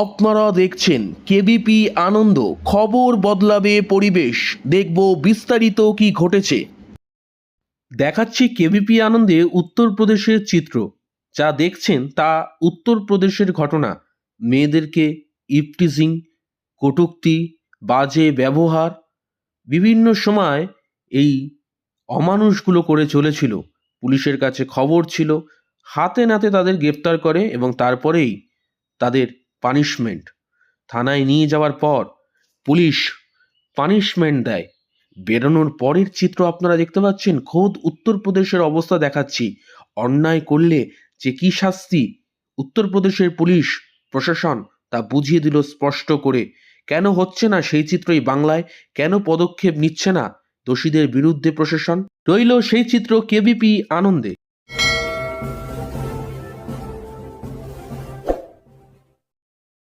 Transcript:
আপনারা দেখছেন কেবিপি আনন্দ, খবর বদলাবে পরিবেশ, দেখব বিস্তারিত কি ঘটেছে। দেখাচ্ছি কেবিপি আনন্দে উত্তরপ্রদেশের চিত্র। যা দেখছেন তা উত্তরপ্রদেশের ঘটনা। মেয়েদেরকে ইপটিজিং, কটূক্তি, বাজে ব্যবহার, বিভিন্ন সময় এই অমানুষগুলো করে চলেছিল। পুলিশের কাছে খবর ছিল, হাতে নাতে তাদের গ্রেপ্তার করে এবং তারপরেই তাদের পানিশমেন্ট থানায় নিয়ে যাওয়ার পর পুলিশ পানিশমেন্ট দেয়। বেরোনোর পরের চিত্র আপনারা দেখতে পাচ্ছেন, খোদ উত্তরপ্রদেশের অবস্থা দেখাচ্ছি। অন্যায় করলে যে কী শাস্তি? উত্তরপ্রদেশের পুলিশ, প্রশাসন তা বুঝিয়ে দিল স্পষ্ট করে। কেন হচ্ছে না সেই চিত্রই বাংলায়? কেন পদক্ষেপ নিচ্ছে না দোষীদের বিরুদ্ধে প্রশাসন? রইল সেই চিত্র কেবিপি আনন্দে।